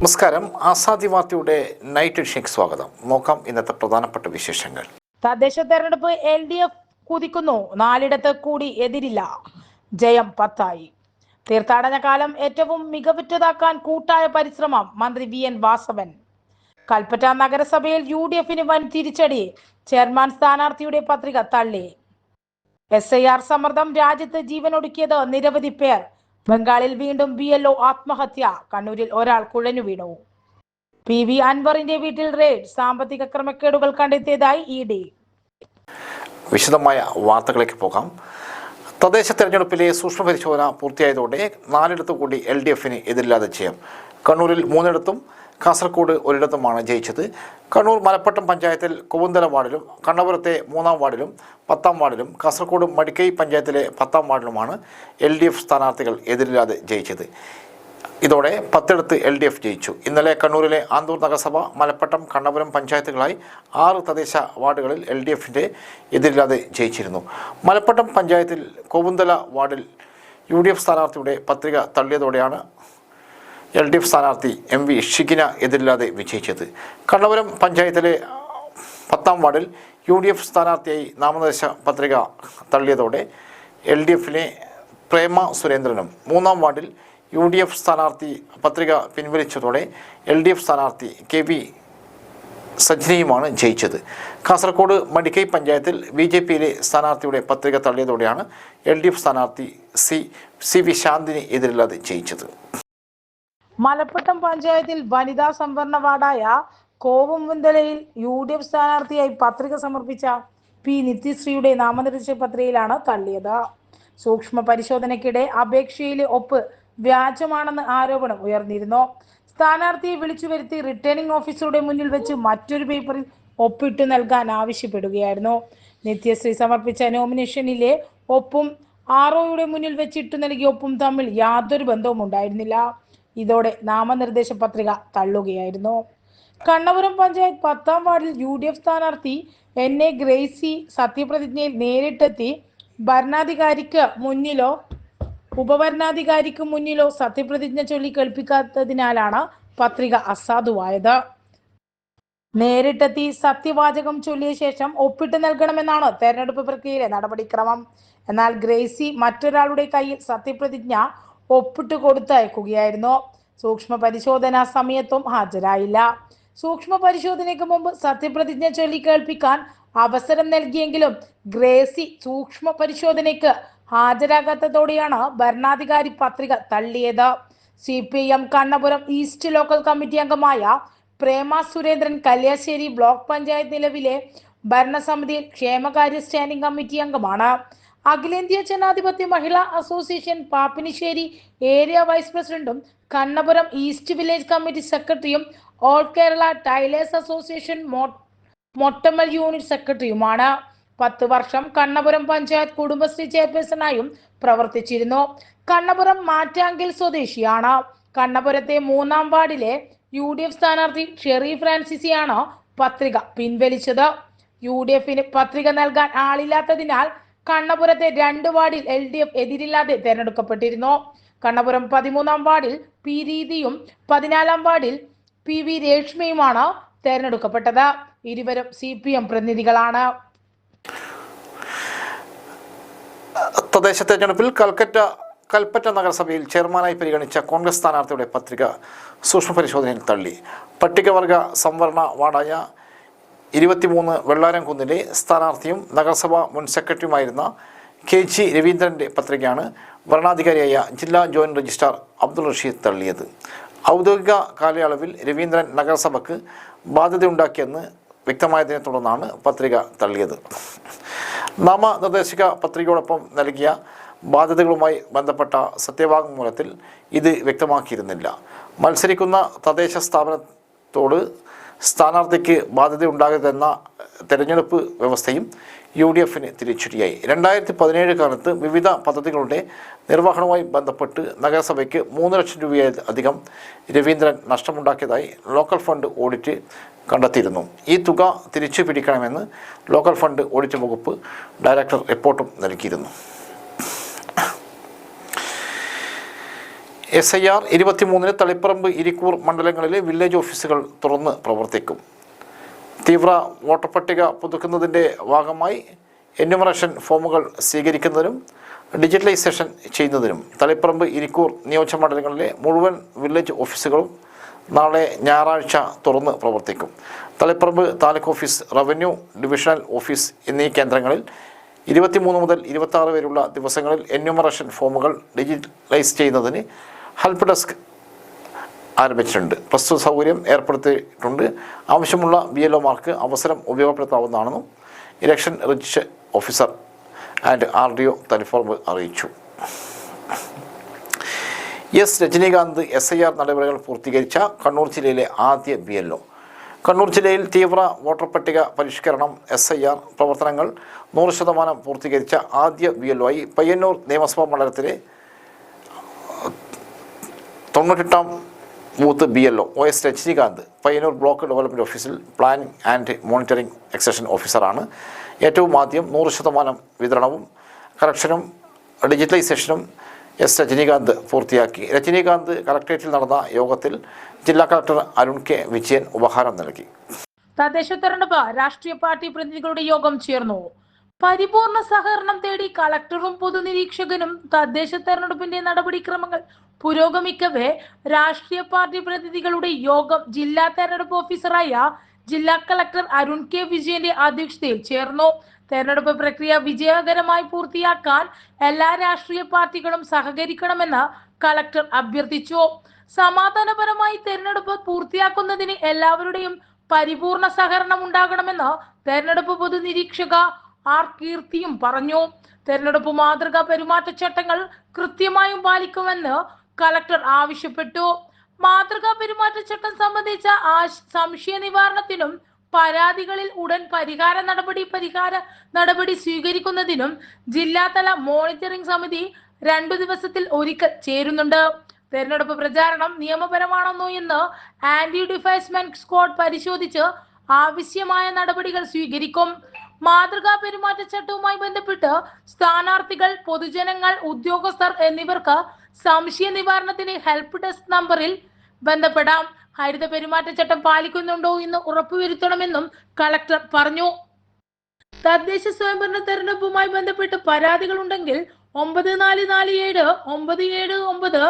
നമസ്കാരം. ആസാദി വാർത്തയുടെ നൈറ്റ് എഡിഷനിലേക്ക് സ്വാഗതം. നോക്കാം ഇന്നത്തെ പ്രധാനപ്പെട്ട വിശേഷങ്ങൾ. തദ്ദേശ തെരഞ്ഞെടുപ്പ് എൽ ഡി എഫ് കുതിക്കുന്നു. നാലിടത്ത് കൂടി എതിരില്ല. ജയം പത്തായി. തീർത്ഥാടന കാലം ഏറ്റവും മികവുറ്റതാക്കാൻ കൂട്ടായ പരിശ്രമം മന്ത്രി വി എൻ വാസവൻ. കൽപ്പറ്റ നഗരസഭയിൽ യു ഡി എഫിന് വൻ തിരിച്ചടി. ചെയർമാൻ സ്ഥാനാർത്ഥിയുടെ പത്രിക തള്ളി. എസ് ഐ ആർ സമ്മർദ്ദം രാജ്യത്ത് ജീവനൊടുക്കിയത് നിരവധി പേർ. ബംഗാളിൽ വീണ്ടും ബി ആത്മഹത്യ. കണ്ണൂരിൽ ഒരാൾ കുഴഞ്ഞു വീണു. പി വി അൻവറിന്റെ വീട്ടിൽ റെയ്ഡ്. സാമ്പത്തിക ക്രമക്കേടുകൾ കണ്ടെത്തിയതായി ഇ ഡി. വിശദമായ വാർത്തകളിലേക്ക് പോകാം. തദ്ദേശ തെരഞ്ഞെടുപ്പിലെ സൂക്ഷ്മ പരിശോധന പൂർത്തിയായതോടെ നാലിടത്തു കൂടി എൽ ഡി എഫിന് എതിരില്ലാതെ ചെയ്യാം കണ്ണൂരിൽ മൂന്നിടത്തും കാസർഗോഡ് ഒരിടത്തുമാണ് ജയിച്ചത്. കണ്ണൂർ മലപ്പട്ടം പഞ്ചായത്തിൽ കുവുന്തല വാർഡിലും കണ്ണപുരത്തെ മൂന്നാം വാർഡിലും പത്താം വാർഡിലും കാസർഗോഡ് മടിക്കൈ പഞ്ചായത്തിലെ പത്താം വാർഡിലുമാണ് എൽ ഡി എഫ് സ്ഥാനാർത്ഥികൾ എതിരില്ലാതെ ജയിച്ചത്. ഇതോടെ പത്തിടത്ത് എൽ ഡി എഫ് ജയിച്ചു. ഇന്നലെ കണ്ണൂരിലെ ആന്തൂർ നഗരസഭ മലപ്പട്ടം കണ്ണപുരം പഞ്ചായത്തുകളായി ആറ് തദ്ദേശ വാർഡുകളിൽ എൽ ഡി എഫിന്റെ എതിരില്ലാതെ ജയിച്ചിരുന്നു. മലപ്പട്ടം പഞ്ചായത്തിൽ കോവുന്തല വാർഡിൽ യു ഡി എഫ് സ്ഥാനാർത്ഥിയുടെ പത്രിക തള്ളിയതോടെയാണ് എൽ ഡി എഫ് സ്ഥാനാർത്ഥി എം വി ഷിഖിന എതിരില്ലാതെ വിജയിച്ചത്. കണ്ണപുരം പഞ്ചായത്തിലെ പത്താം വാർഡിൽ യു ഡി എഫ് സ്ഥാനാർത്ഥിയായി നാമനിർദ്ദേശ പത്രിക തള്ളിയതോടെ എൽ ഡി എഫിലെ പ്രേമ സുരേന്ദ്രനും മൂന്നാം വാർഡിൽ യു ഡി എഫ് സ്ഥാനാർത്ഥി പത്രിക പിൻവലിച്ചതോടെ എൽ ഡി എഫ് സ്ഥാനാർത്ഥി കെ വി സജ്നയുമാണ് ജയിച്ചത്. കാസർഗോഡ് മടിക്കൈ പഞ്ചായത്തിൽ ബി ജെ പിയിലെ സ്ഥാനാർത്ഥിയുടെ പത്രിക തള്ളിയതോടെയാണ് എൽ ഡി എഫ് സ്ഥാനാർത്ഥി സി സി വി ശാന്തിന് എതിരില്ലാതെ ജയിച്ചത്. മലപ്പട്ടം പഞ്ചായത്തിൽ വനിതാ സംവരണ വാർഡായ കോവംവന്തലയിൽ യു ഡി എഫ് സ്ഥാനാർത്ഥിയായി പത്രിക സമർപ്പിച്ച പി നിത്യശ്രീയുടെ നാമനിർദ്ദേശ പത്രികയിലാണ് തള്ളിയത്. സൂക്ഷ്മ പരിശോധനയ്ക്കിടെ അപേക്ഷയിലെ ഒപ്പ് വ്യാജമാണെന്ന് ആരോപണം ഉയർന്നിരുന്നു. സ്ഥാനാർത്ഥിയെ വിളിച്ചു വരുത്തി റിട്ടേണിംഗ് ഓഫീസറുടെ മുന്നിൽ വെച്ച് മറ്റൊരു പേപ്പറിൽ ഒപ്പിട്ട് നൽകാൻ ആവശ്യപ്പെടുകയായിരുന്നു. നിത്യശ്രീ സമർപ്പിച്ച നോമിനേഷനിലെ ഒപ്പും ആർഒയുടെ മുന്നിൽ വെച്ചിട്ട് നൽകിയ ഒപ്പും തമ്മിൽ യാതൊരു ബന്ധവും ഉണ്ടായിരുന്നില്ല ഇതോടെ നാമനിർദ്ദേശ പത്രിക തള്ളുകയായിരുന്നു. കണ്ണപുരം പഞ്ചായത്ത് പത്താം വാർഡിൽ യു ഡി എഫ് സ്ഥാനാർത്ഥി എൻ എ ഗ്രേസി സത്യപ്രതിജ്ഞയിൽ നേരിട്ടെത്തി. ഭരണാധികാരിക്ക് മുന്നിലോ ഉപഭരണാധികാരിക്ക് മുന്നിലോ സത്യപ്രതിജ്ഞ ചൊല്ലി കേൾപ്പിക്കാത്തതിനാലാണ് പത്രിക അസാധുവായത്. നേരിട്ടെത്തി സത്യവാചകം ചൊല്ലിയ ശേഷം ഒപ്പിട്ട് നൽകണമെന്നാണ് തെരഞ്ഞെടുപ്പ് പ്രക്രിയയിലെ നടപടിക്രമം. എന്നാൽ ഗ്രേസി മറ്റൊരാളുടെ കയ്യിൽ സത്യപ്രതിജ്ഞ ഒപ്പിട്ട് കൊടുത്തയക്കുകയായിരുന്നു. സൂക്ഷ്മ പരിശോധനാ സമയത്തും ഹാജരായില്ല. സൂക്ഷ്മ പരിശോധനയ്ക്ക് മുമ്പ് സത്യപ്രതിജ്ഞ ചൊല്ലിക്കേൾപ്പിക്കാൻ അവസരം നൽകിയെങ്കിലും ഗ്രേസി സൂക്ഷ്മ പരിശോധനയ്ക്ക് ഹാജരാകാത്തതോടെയാണ് ഭരണാധികാരി പത്രിക തള്ളിയത്. C P M Kannapuram east local committee അംഗമായ പ്രേമ സുരേന്ദ്രൻ കല്യാശ്ശേരി ബ്ലോക്ക് പഞ്ചായത്ത് നിലവിലെ ഭരണസമിതിയിൽ ക്ഷേമകാര്യ സ്റ്റാൻഡിംഗ് കമ്മിറ്റി അംഗമാണ്. അഖിലേന്ത്യാ ജനാധിപത്യ Mahila association Pappinisseri area vice പ്രസിഡന്റും കണ്ണപുരം ഈസ്റ്റ് വില്ലേജ് കമ്മിറ്റി സെക്രട്ടറിയും all Kerala tailors association Mottammal unit സെക്രട്ടറിയുമാണ്. പത്ത് വർഷം കണ്ണപുരം പഞ്ചായത്ത് കുടുംബശ്രീ ചെയർപേഴ്സണായും പ്രവർത്തിച്ചിരുന്നു. കണ്ണപുരം മാറ്റാങ്കിൽ സ്വദേശിയാണ്. കണ്ണപുരത്തെ മൂന്നാം വാർഡിലെ യു ഡി എഫ് സ്ഥാനാർത്ഥി ഷെറി ഫ്രാൻസിസിയാണ് പത്രിക പിൻവലിച്ചത്. യു ഡി എഫിന് പത്രിക നൽകാൻ ആളില്ലാത്തതിനാൽ കണ്ണപുരത്തെ രണ്ട് വാർഡിൽ എൽ ഡി എഫ് എതിരില്ലാതെ തെരഞ്ഞെടുക്കപ്പെട്ടിരുന്നു. കണ്ണപുരം പതിമൂന്നാം വാർഡിൽ പി രീതിയും പതിനാലാം വാർഡിൽ പി വി രേഷ്മയുമാണ് തെരഞ്ഞെടുക്കപ്പെട്ടത്. ഇരുവരും സി പി എം പ്രതിനിധികളാണ്. തദ്ദേശ തെരഞ്ഞെടുപ്പിൽ കൽക്കറ്റ കൽപ്പറ്റ നഗരസഭയിൽ ചെയർമാനായി പരിഗണിച്ച കോൺഗ്രസ് സ്ഥാനാർത്ഥിയുടെ പത്രിക സൂക്ഷ്മ പരിശോധനയിൽ തള്ളി. പട്ടികവർഗ സംവരണ വാർഡായ ഇരുപത്തിമൂന്ന് വെള്ളാരംകുന്നിലെ സ്ഥാനാർത്ഥിയും നഗരസഭാ മുൻ സെക്രട്ടറിയുമായിരുന്ന കെ ജി രവീന്ദ്രന്റെ പത്രികയാണ് ഭരണാധികാരിയായ ജില്ലാ ജോയിന്റ് രജിസ്ട്രാർ അബ്ദുൾ റഷീദ് തള്ളിയത്. ഔദ്യോഗിക കാലയളവിൽ രവീന്ദ്രൻ നഗരസഭയ്ക്ക് ബാധ്യതയുണ്ടാക്കിയെന്ന് വ്യക്തമായതിനെ തുടർന്നാണ് പത്രിക തള്ളിയത്. നാമനിർദ്ദേശിക പത്രികയോടൊപ്പം നൽകിയ ബാധ്യതകളുമായി ബന്ധപ്പെട്ട സത്യവാങ്മൂലത്തിൽ ഇത് വ്യക്തമാക്കിയിരുന്നില്ല. മത്സരിക്കുന്ന തദ്ദേശ സ്ഥാപനത്തോട് സ്ഥാനാർത്ഥിക്ക് ബാധ്യതയുണ്ടാകരുതെന്ന തെരഞ്ഞെടുപ്പ് വ്യവസ്ഥയും യു ഡി എഫിന് തിരിച്ചടിയായി. രണ്ടായിരത്തി പതിനേഴ് കാലത്ത് വിവിധ പദ്ധതികളുടെ നിർവഹണവുമായി ബന്ധപ്പെട്ട് നഗരസഭയ്ക്ക് മൂന്ന് ലക്ഷം രൂപയധികം രവീന്ദ്രൻ നഷ്ടമുണ്ടാക്കിയതായി ലോക്കൽ ഫണ്ട് ഓഡിറ്റ് കണ്ടെത്തിയിരുന്നു. ഈ തുക തിരിച്ചു പിടിക്കണമെന്ന് ലോക്കൽ ഫണ്ട് ഓഡിറ്റ് വകുപ്പ് ഡയറക്ടർ റിപ്പോർട്ടും നൽകിയിരുന്നു. എസ് ഐ ആർ ഇരുപത്തിമൂന്നിന് തളിപ്പറമ്പ് ഇരിക്കൂർ മണ്ഡലങ്ങളിലെ വില്ലേജ് ഓഫീസുകൾ തുറന്ന് പ്രവർത്തിക്കും. തീവ്ര വോട്ടർ പട്ടിക പുതുക്കുന്നതിന്റെ ഭാഗമായി എന്യൂമറേഷൻ ഫോമുകൾ സ്വീകരിക്കുന്നതിനും ഡിജിറ്റലൈസേഷൻ ചെയ്യുന്നതിനും തളിപ്പറമ്പ് ഇരിക്കൂർ നിയോജക മണ്ഡലങ്ങളിലെ മുഴുവൻ വില്ലേജ് ഓഫീസുകളും നാളെ ഞായറാഴ്ച തുറന്ന് പ്രവർത്തിക്കും. Taliparamba taluk office revenue divisional office എന്നീ കേന്ദ്രങ്ങളിൽ ഇരുപത്തിമൂന്ന് മുതൽ ഇരുപത്തി വരെയുള്ള ദിവസങ്ങളിൽ എന്യൂമറേഷൻ ഫോമുകൾ ഡിജിറ്റലൈസ് ചെയ്യുന്നതിന് ഹെൽപ്പ് ഡെസ്ക് ആരംഭിച്ചിട്ടുണ്ട്. പ്രസ്തുത സൗകര്യം ഏർപ്പെടുത്തിയിട്ടുണ്ട്. ആവശ്യമുള്ള ബി എൽ ഒമാർക്ക് അവസരം ഉപയോഗപ്പെടുത്താവുന്നതാണെന്നും election register officer and R D O തലിഫോർമ് അറിയിച്ചു. S. Rajinikanth S I R നടപടികൾ പൂർത്തീകരിച്ച കണ്ണൂർ ജില്ലയിലെ ആദ്യ ബി എൽ ഒ കണ്ണൂർ ജില്ലയിൽ തീവ്ര വോട്ടർ പട്ടിക പരിഷ്കരണം എസ് ഐ ആർ പ്രവർത്തനങ്ങൾ നൂറ് ശതമാനം പൂർത്തീകരിച്ച ആദ്യ ബി എൽ ഒ ആയി പയ്യന്നൂർ നിയമസഭാ മണ്ഡലത്തിലെ തൊണ്ണൂറ്റെട്ടാം booth B L O O S Rajinikanth Payyanur block development ഓഫീസിൽ പ്ലാനിംഗ് ആൻഡ് മോണിറ്ററിംഗ് എക്സഷൻ ഓഫീസറാണ്. ഏറ്റവും ആദ്യം നൂറ് ശതമാനം വിതരണവും കറക്ഷനും ഡിജിറ്റലൈസേഷനും എസ് രജനീകാന്ത് പൂർത്തിയാക്കി. രജനീകാന്ത് കളക്ട്രേറ്റിൽ നടന്ന യോഗത്തിൽ ജില്ലാ കളക്ടർ അരുൺ കെ വിജയൻ ഉപഹാരം നൽകി. തദ്ദേശ തെരഞ്ഞെടുപ്പ് രാഷ്ട്രീയ പാർട്ടി പ്രതിനിധികളുടെ യോഗം ചേർന്നു. പരിപൂർണ സഹകരണം തേടി കളക്ടറും പൊതുനിരീക്ഷകനും തദ്ദേശ തെരഞ്ഞെടുപ്പിന്റെ നടപടിക്രമങ്ങൾ പുരോഗമിക്കവേ രാഷ്ട്രീയ പാർട്ടി പ്രതിനിധികളുടെ യോഗം ജില്ലാ തെരഞ്ഞെടുപ്പ് ഓഫീസറായ ജില്ലാ കളക്ടർ അരുൺ കെ വിജയന്റെ അധ്യക്ഷതയിൽ ചേർന്നു. തെരഞ്ഞെടുപ്പ് പ്രക്രിയ വിജയകരമായി പൂർത്തിയാക്കാൻ എല്ലാ രാഷ്ട്രീയ പാർട്ടികളും സഹകരിക്കണമെന്ന് കളക്ടർ അഭ്യർത്ഥിച്ചു. സമാധാനപരമായി തെരഞ്ഞെടുപ്പ് പൂർത്തിയാക്കുന്നതിന് എല്ലാവരുടെയും പരിപൂർണ സഹകരണം ഉണ്ടാകണമെന്ന് തെരഞ്ഞെടുപ്പ് പൊതുനിരീക്ഷക ആർ കീർത്തിയും പറഞ്ഞു തെരഞ്ഞെടുപ്പ് മാതൃകാ പെരുമാറ്റച്ചട്ടങ്ങൾ കൃത്യമായും പാലിക്കുമെന്ന് കലക്ടർ ആവശ്യപ്പെട്ടു. മാതൃകാ പെരുമാറ്റച്ചട്ടം സംബന്ധിച്ച സംശയ നിവാരണത്തിനും പരാതികളിൽ ഉടൻ പരിഹാര നടപടി പരിഹാര നടപടി സ്വീകരിക്കുന്നതിനും ജില്ലാതല മോണിറ്ററിംഗ് സമിതി രണ്ടു ദിവസത്തിൽ ഒരിക്കൽ ചേരുന്നുണ്ട്. തെരഞ്ഞെടുപ്പ് പ്രചാരണം നിയമപരമാണെന്നോ എന്ന് ആന്റി ഡിഫൈസ്മെന്റ് സ്ക്വാഡ് പരിശോധിച്ച് ആവശ്യമായ നടപടികൾ സ്വീകരിക്കും. മാതൃകാ പെരുമാറ്റച്ചട്ടവുമായി ബന്ധപ്പെട്ട് സ്ഥാനാർത്ഥികൾ പൊതുജനങ്ങൾ ഉദ്യോഗസ്ഥർ എന്നിവർക്ക് സംശയ നിവാരണത്തിന് ഹെൽപ്പ് ഡെസ്ക് നമ്പറിൽ ബന്ധപ്പെടാം. ഹരിത പെരുമാറ്റച്ചട്ടം പാലിക്കുന്നുണ്ടോ എന്ന് ഉറപ്പുവരുത്തണമെന്നും കളക്ടർ പറഞ്ഞു. തദ്ദേശ സ്വയംഭരണ തെരഞ്ഞെടുപ്പുമായി ബന്ധപ്പെട്ട് പരാതികൾ ഉണ്ടെങ്കിൽ ഒമ്പത് നാല് നാല് ഏഴ് ഒമ്പത് ഏഴ് ഒമ്പത്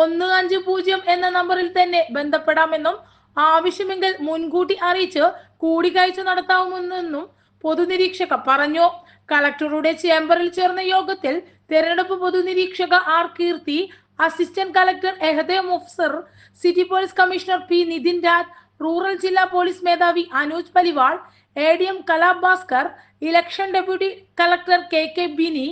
ഒന്ന് അഞ്ച് പൂജ്യം എന്ന നമ്പറിൽ തന്നെ ബന്ധപ്പെടാമെന്നും ആവശ്യമെങ്കിൽ മുൻകൂട്ടി അറിയിച്ച് കൂടിക്കാഴ്ച നടത്താവുമെന്നും പൊതുനിരീക്ഷക പറഞ്ഞു? കളക്ടറുടെ ചേംബറിൽ ചേർന്ന യോഗത്തിൽ തെരഞ്ഞെടുപ്പ് പൊതുനിരീക്ഷക ആർ കീർത്തി അസിസ്റ്റന്റ് കളക്ടർ എഹദേ മുഫ്സർ city police commissioner P Nithin Raj rural ജില്ലാ പോലീസ് മേധാവി Anuj Paliwal A D M Kalabhaskar election deputy collector K K Bini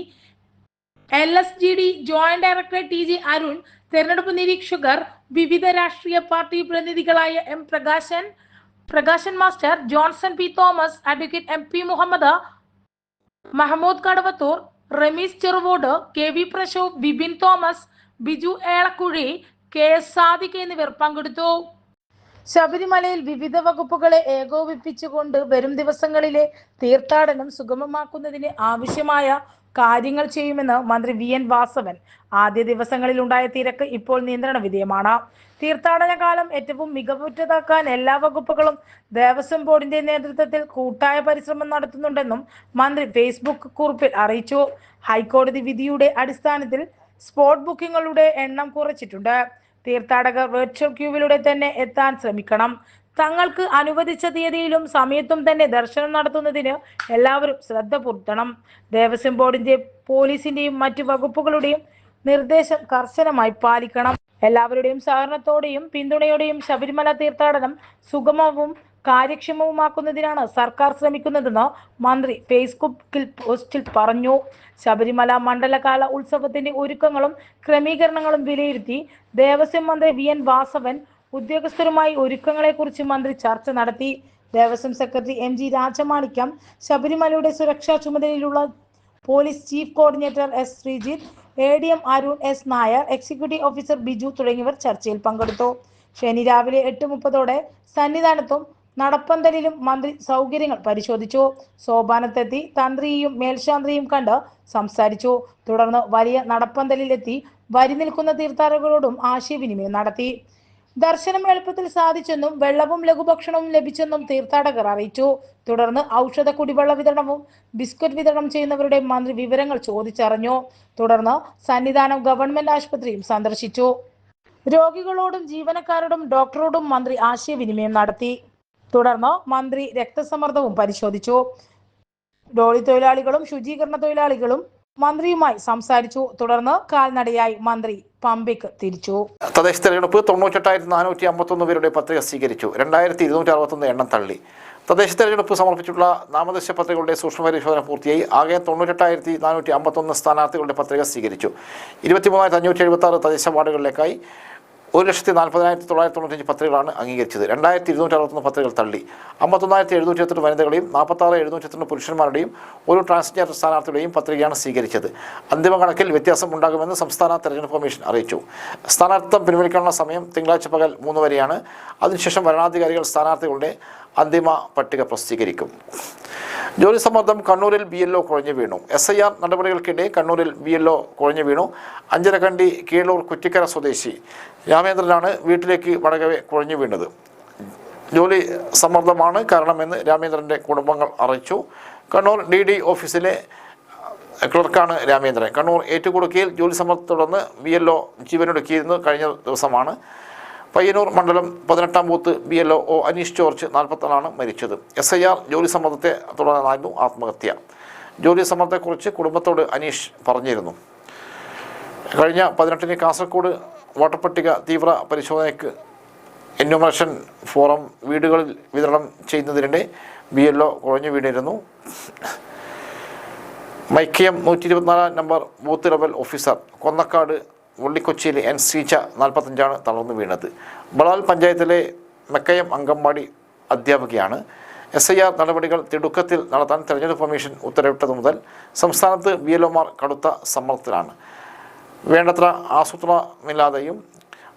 L S G D joint director T G Arun തെരഞ്ഞെടുപ്പ് നിരീക്ഷകർ വിവിധ രാഷ്ട്രീയ party പ്രതിനിധികളായ M Prakashan Prakashan master Johnson P Thomas advocate M P Muhammad Mahmood Kadavathur Rameez Cheruvode K V Prashobh Bibin Thomas Biju Elakkuzhi K S Sadiq എന്നിവർ പങ്കെടുത്തു. ശബരിമലയിൽ വിവിധ വകുപ്പുകളെ ഏകോപിപ്പിച്ചുകൊണ്ട് വരും ദിവസങ്ങളിലെ തീർത്ഥാടനം സുഗമമാക്കുന്നതിന് ആവശ്യമായ കാര്യങ്ങൾ ചെയ്യുമെന്ന് മന്ത്രി വി എൻ വാസവൻ. ആദ്യ ദിവസങ്ങളിൽ ഉണ്ടായ തിരക്ക് ഇപ്പോൾ നിയന്ത്രണ വിധേയമാണ്. തീർത്ഥാടന കാലം ഏറ്റവും മികവുറ്റതാക്കാൻ എല്ലാ വകുപ്പുകളും ദേവസ്വം ബോർഡിന്റെ നേതൃത്വത്തിൽ കൂട്ടായ പരിശ്രമം നടത്തുന്നുണ്ടെന്നും മന്ത്രി ഫേസ്ബുക്ക് കുറിപ്പിൽ അറിയിച്ചു. ഹൈക്കോടതി വിധിയുടെ അടിസ്ഥാനത്തിൽ സ്പോട്ട് ബുക്കിംഗുകളുടെ എണ്ണം കുറച്ചിട്ടുണ്ട്. തീർത്ഥാടകർ വെർച്വൽ ക്യൂവിലൂടെ തന്നെ എത്താൻ ശ്രമിക്കണം. തങ്ങൾക്ക് അനുവദിച്ച തീയതിയിലും സമയത്തും തന്നെ ദർശനം നടത്തുന്നതിന് എല്ലാവരും ശ്രദ്ധ പുലർത്തണം. ദേവസ്വം ബോർഡിന്റെ പോലീസിന്റെയും മറ്റു വകുപ്പുകളുടെയും നിർദ്ദേശം കർശനമായി പാലിക്കണം. എല്ലാവരുടെയും സഹകരണത്തോടെയും പിന്തുണയോടെയും ശബരിമല തീർത്ഥാടനം സുഗമവും കാര്യക്ഷമവുമാക്കുന്നതിനാണ് സർക്കാർ ശ്രമിക്കുന്നതെന്ന് മന്ത്രി ഫേസ്ബുക്കിൽ പോസ്റ്റിൽ പറഞ്ഞു. ശബരിമല മണ്ഡലകാല ഉത്സവത്തിന്റെ ഒരുക്കങ്ങളും ക്രമീകരണങ്ങളും വിലയിരുത്തി ദേവസ്വം മന്ത്രി വി എൻ വാസവൻ ഉദ്യോഗസ്ഥരുമായി ഒരുക്കങ്ങളെക്കുറിച്ച് മന്ത്രി ചർച്ച നടത്തി. Devaswom secretary M G Rajamanickam ശബരിമലയുടെ സുരക്ഷാ ചുമതലയിലുള്ള police chief coordinator S Sreejith A D M Arun S Nair executive officer Biju തുടങ്ങിയവർ ചർച്ചയിൽ പങ്കെടുത്തു. ശനി രാവിലെ എട്ട് മുപ്പതോടെ സന്നിധാനത്തും നടപ്പന്തലിലും മന്ത്രി സൗകര്യങ്ങൾ പരിശോധിച്ചു. സോപാനത്തെത്തി തന്ത്രിയും മേൽശാന്തിയും കണ്ട് സംസാരിച്ചു. തുടർന്ന് വലിയ നടപ്പന്തലിലെത്തി വരി നിൽക്കുന്ന തീർത്ഥാടകരോടും ആശയവിനിമയം നടത്തി. ദർശനം എളുപ്പത്തിൽ സാധിച്ചെന്നും വെള്ളവും ലഘുഭക്ഷണവും ലഭിച്ചെന്നും തീർത്ഥാടകർ അറിയിച്ചു. തുടർന്ന് ഔഷധ കുടിവെള്ള വിതരണവും ബിസ്ക്കറ്റ് വിതരണം ചെയ്യുന്നവരുടെ മന്ത്രി വിവരങ്ങൾ ചോദിച്ചറിഞ്ഞു. തുടർന്ന് സന്നിധാനം ഗവൺമെന്റ് ആശുപത്രിയും സന്ദർശിച്ചു. രോഗികളോടും ജീവനക്കാരോടും ഡോക്ടറോടും മന്ത്രി ആശയവിനിമയം നടത്തി. തുടർന്ന് മന്ത്രി രക്തസമ്മർദ്ദവും പരിശോധിച്ചു. ഡോളി തൊഴിലാളികളും ശുചീകരണ തൊഴിലാളികളും മന്ത്രിയുമായി സംസാരിച്ചു. തുടർന്ന് കാൽനടയായി മന്ത്രി പമ്പിക്ക് തിരിച്ചു. തദ്ദേശ തെരഞ്ഞെടുപ്പ് തൊണ്ണൂറ്റെട്ടായിരത്തി നാനൂറ്റി അമ്പത്തൊന്ന് പേരുടെ പത്രിക സ്വീകരിച്ചു. രണ്ടായിരത്തി ഇരുന്നൂറ്റി അറുപത്തൊന്ന് എണ്ണം തള്ളി. തദ്ദേശ തെരഞ്ഞെടുപ്പ് സമർപ്പിച്ചിട്ടുള്ള നാമനിർദ്ദേശ പത്രികകളുടെ സൂക്ഷ്മ പരിശോധന പൂർത്തിയായി. ആകെ തൊണ്ണൂറ്റെട്ടായിരത്തി നാനൂറ്റി അമ്പത്തൊന്ന് സ്ഥാനാർത്ഥികളുടെ പത്രിക സ്വീകരിച്ചു. ഇരുപത്തിമൂവായിരത്തി അഞ്ഞൂറ്റി എഴുപത്തി ആറ് തദ്ദേശ വാർഡുകളിലേക്കായി ഒരു ലക്ഷത്തി നാൽപ്പതിനായിരത്തി തൊള്ളായിരത്തി തൊണ്ണൂറ്റഞ്ച് പത്രികളാണ് അംഗീകരിച്ചത്. രണ്ടായിരത്തി ഇരുന്നൂറ്റി അറുപത്തൊന്ന് പത്രികകൾ തള്ളി. അമ്പത്തൊന്നായിരത്തി എഴുന്നൂറ്റി എട്ട് വനിതകളെയും നാൽപ്പത്താറ് എഴുന്നൂറ്റി എട്ട് പുരുഷന്മാരുടെയും ഒരു ട്രാൻസ്ജെൻഡർ സ്ഥാനാർത്ഥിയുടെയും പത്രികയാണ് സ്വീകരിച്ചത്. അന്തിമ കണക്കിൽ വ്യത്യാസം ഉണ്ടാകുമെന്ന് സംസ്ഥാന തെരഞ്ഞെടുപ്പ് കമ്മീഷൻ അറിയിച്ചു. സ്ഥാനാർത്ഥിത്വം പിൻവലിക്കാനുള്ള സമയം തിങ്കളാഴ്ച പകൽ മൂന്ന് വരെയാണ്. അതിനുശേഷം വരണാധികാരികൾ സ്ഥാനാർത്ഥികളുടെ അന്തിമ പട്ടിക പ്രസിദ്ധീകരിക്കും. ജോലി സമ്മർദ്ദം കണ്ണൂരിൽ ബി എൽ ഒ കുഴഞ്ഞു വീണു. എസ് ഐ ആർ നടപടികൾക്കിടെ കണ്ണൂരിൽ ബി എൽ ഒ കുഴഞ്ഞു വീണു. അഞ്ചരക്കണ്ടി കീഴൂർ കുറ്റിക്കര സ്വദേശി രാമേന്ദ്രനാണ് വീട്ടിലേക്ക് വടകവെ കുഴഞ്ഞു വീണത്. ജോലി സമ്മർദ്ദമാണ് കാരണമെന്ന് രാമേന്ദ്രന്റെ കുടുംബങ്ങൾ അറിയിച്ചു. കണ്ണൂർ ഡി ഡി ഓഫീസിലെ ക്ലർക്കാണ് രാമേന്ദ്രൻ. കണ്ണൂർ ഏറ്റുകുടുക്കിയിൽ ജോലി സമ്മർദ്ദത്തെ തുടർന്ന് ബി എൽ ഒ ജീവനൊടുക്കിയിരുന്നത് കഴിഞ്ഞ ദിവസമാണ്. പയ്യന്നൂർ മണ്ഡലം പതിനെട്ടാം booth B L O Aneesh George നാൽപ്പത്തൊന്നാണ് മരിച്ചത്. എസ് ഐ ആർ ജോലി സമ്മർദ്ദത്തെ തുടർന്നായിരുന്നു ആത്മഹത്യ. ജോലി സമ്മർദ്ദത്തെക്കുറിച്ച് കുടുംബത്തോട് അനീഷ് പറഞ്ഞിരുന്നു. കഴിഞ്ഞ പതിനെട്ടിന് കാസർഗോഡ് വോട്ടർപട്ടിക തീവ്ര പരിശോധനയ്ക്ക് എന്യൂമറേഷൻ ഫോറം വീടുകളിൽ വിതരണം ചെയ്യുന്നതിനിടെ ബി എൽ ഒ കുഴഞ്ഞു വീണിരുന്നു. മൈക്കിയം നൂറ്റി ഇരുപത്തിനാലാം number booth level officer Konnakkad ഉള്ളിക്കൊച്ചിയിലെ N Sreeja നാൽപ്പത്തഞ്ചാണ് തളർന്നു വീണത്. ബളാൽ പഞ്ചായത്തിലെ മെക്കയം അങ്കമ്പാടി അധ്യാപികയാണ്. എസ് ഐ ആർ നടപടികൾ തിടുക്കത്തിൽ നടത്താൻ തെരഞ്ഞെടുപ്പ് കമ്മീഷൻ ഉത്തരവിട്ടത് മുതൽ സംസ്ഥാനത്ത് ബി എൽ ഒമാർ കടുത്ത സമ്മർദ്ദത്തിലാണ്. വേണ്ടത്ര ആസൂത്രണമില്ലാതെയും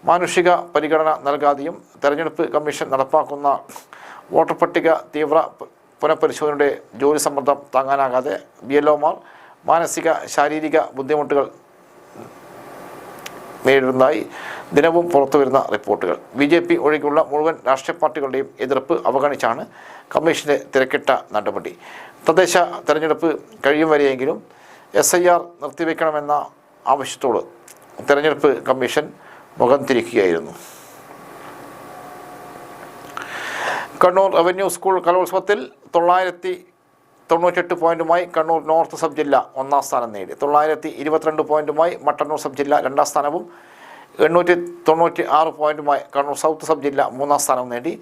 മാനുഷിക പരിഗണന നൽകാതെയും തെരഞ്ഞെടുപ്പ് കമ്മീഷൻ നടപ്പാക്കുന്ന വോട്ടർ പട്ടിക തീവ്ര പുനഃപരിശോധനയുടെ ജോലി സമ്മർദ്ദം താങ്ങാനാകാതെ ബി എൽ ഒമാർ മാനസിക ശാരീരിക ബുദ്ധിമുട്ടുകൾ നേരിടുന്നതായി ദിനവും പുറത്തുവരുന്ന റിപ്പോർട്ടുകൾ. ബി ജെ പി ഒഴികെയുള്ള മുഴുവൻ രാഷ്ട്രീയ പാർട്ടികളുടെയും എതിർപ്പ് അവഗണിച്ചാണ് കമ്മീഷന്റെ തിരക്കിട്ട നടപടി. തദ്ദേശ തെരഞ്ഞെടുപ്പ് കഴിയും വരെയെങ്കിലും എസ് ഐ ആർ നിർത്തിവെക്കണമെന്ന ആവശ്യത്തോട് തെരഞ്ഞെടുപ്പ് കമ്മീഷൻ മുഖം തിരിക്കുകയായിരുന്നു. കണ്ണൂർ റവന്യൂ സ്കൂൾ കലോത്സവത്തിൽ തൊള്ളായിരത്തി തൊണ്ണൂറ്റെട്ട് പോയിന്റുമായി കണ്ണൂർ നോർത്ത് സബ് ജില്ല ഒന്നാം സ്ഥാനം നേടി. തൊള്ളായിരത്തി ഇരുപത്തിരണ്ട് പോയിന്റുമായി മട്ടന്നൂർ സബ് ജില്ല രണ്ടാം സ്ഥാനവും എണ്ണൂറ്റി തൊണ്ണൂറ്റി ആറ് പോയിന്റുമായി കണ്ണൂർ സൗത്ത് സബ് ജില്ല മൂന്നാം സ്ഥാനം നേടി.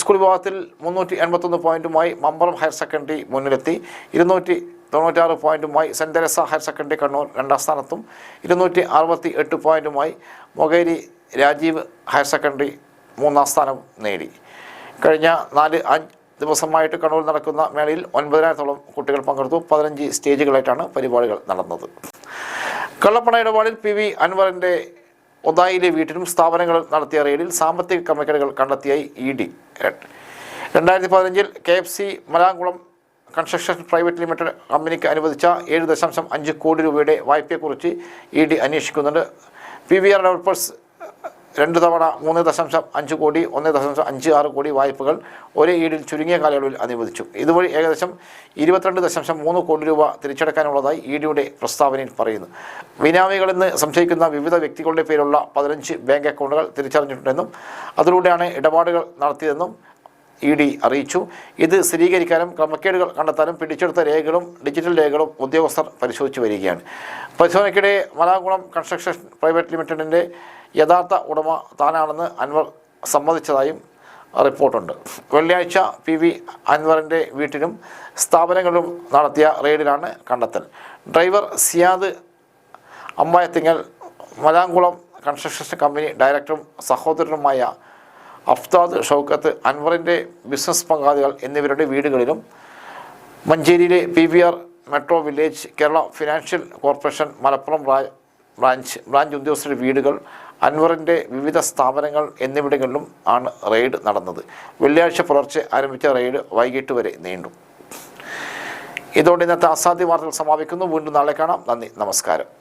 സ്കൂൾ വിഭാഗത്തിൽ മുന്നൂറ്റി എൺപത്തൊന്ന് പോയിന്റുമായി മമ്പറം ഹയർ സെക്കൻഡറി മുന്നിലെത്തി. ഇരുന്നൂറ്റി തൊണ്ണൂറ്റാറ് പോയിന്റുമായി Saint Teresa higher secondary Kannur രണ്ടാം സ്ഥാനത്തും. ഇരുന്നൂറ്റി അറുപത്തി എട്ട് പോയിന്റുമായി മൊകേരി രാജീവ് ഹയർ സെക്കൻഡറി മൂന്നാം സ്ഥാനം നേടി. കഴിഞ്ഞ നാല് ദിവസമായിട്ട് കണ്ണൂരിൽ നടക്കുന്ന മേളയിൽ ഒൻപതിനായിരത്തോളം കുട്ടികൾ പങ്കെടുത്തു. പതിനഞ്ച് സ്റ്റേജുകളായിട്ടാണ് പരിപാടികൾ നടന്നത്. കള്ളപ്പണ ഇടപാടിൽ പി വി അൻവറിന്റെ ഒതായിലെ വീട്ടിലും സ്ഥാപനങ്ങൾ നടത്തിയ റെയ്ഡിൽ സാമ്പത്തിക ക്രമക്കേടുകൾ കണ്ടെത്തിയായി ഇ ഡി. രണ്ടായിരത്തി പതിനഞ്ചിൽ K F C Malamkulam construction private limited കമ്പനിക്ക് അനുവദിച്ച ഏഴ് ദശാംശം അഞ്ച് കോടി രൂപയുടെ വായ്പയെക്കുറിച്ച് ഇ ഡി അന്വേഷിക്കുന്നുണ്ട്. പി വി ആർ ഡെവലപ്പേഴ്സ് രണ്ട് തവണ മൂന്ന് ദശാംശം അഞ്ച് കോടി ഒന്ന് ദശാംശം അഞ്ച് ആറ് കോടി വായ്പകൾ ഒരേ ഈടിൽ ചുരുങ്ങിയ കാലയളവിൽ അനുവദിച്ചു ഇതുവഴി ഏകദേശം ഇരുപത്തിരണ്ട് ദശാംശം മൂന്ന് കോടി രൂപ തിരിച്ചടക്കാനുള്ളതായി ഇ ഡിയുടെ പ്രസ്താവനയിൽ പറയുന്നു. ബിനാമികളെന്ന് സംശയിക്കുന്ന വിവിധ വ്യക്തികളുടെ പേരുള്ള പതിനഞ്ച് ബാങ്ക് അക്കൗണ്ടുകൾ തിരിച്ചറിഞ്ഞിട്ടുണ്ടെന്നും അതിലൂടെയാണ് ഇടപാടുകൾ നടത്തിയതെന്നും ഇ ഡി അറിയിച്ചു. ഇത് സ്ഥിരീകരിക്കാനും ക്രമക്കേടുകൾ കണ്ടെത്താനും പിടിച്ചെടുത്ത രേഖകളും ഡിജിറ്റൽ രേഖകളും ഉദ്യോഗസ്ഥർ പരിശോധിച്ചു വരികയാണ്. പരിശോധനയ്ക്കിടെ മലാകുളം കൺസ്ട്രക്ഷൻ പ്രൈവറ്റ് ലിമിറ്റഡിന്റെ യഥാർത്ഥ ഉടമ താനാണെന്ന് അൻവർ സമ്മതിച്ചതായും റിപ്പോർട്ടുണ്ട്. വെള്ളിയാഴ്ച പി വി അൻവറിന്റെ വീട്ടിലും സ്ഥാപനങ്ങളിലും നടത്തിയ റെയ്ഡിലാണ് കണ്ടെത്തൽ. Driver Siyad Ambayathingal Malankulam construction company ഡയറക്ടറും സഹോദരനുമായ അഫ്താദ് ഷൗക്കത്ത് അൻവറിന്റെ ബിസിനസ് പങ്കാളികൾ എന്നിവരുടെ വീടുകളിലും മഞ്ചേരിയിലെ P V R metro village Kerala financial corporation Malappuram branch branch ഉദ്യോഗസ്ഥരുടെ വീടുകൾ അൻവറിന്റെ വിവിധ സ്ഥാപനങ്ങൾ എന്നിവിടങ്ങളിലും ആണ് റെയ്ഡ് നടന്നത്. വെള്ളിയാഴ്ച പുലർച്ചെ ആരംഭിച്ച റെയ്ഡ് വൈകിട്ട് വരെ നീണ്ടു. ഇതോടെ ഇന്നത്തെ അസാധ്യ വാർത്തകൾ സമാപിക്കുന്നു. വീണ്ടും നാളെ കാണാം. നന്ദി. നമസ്കാരം.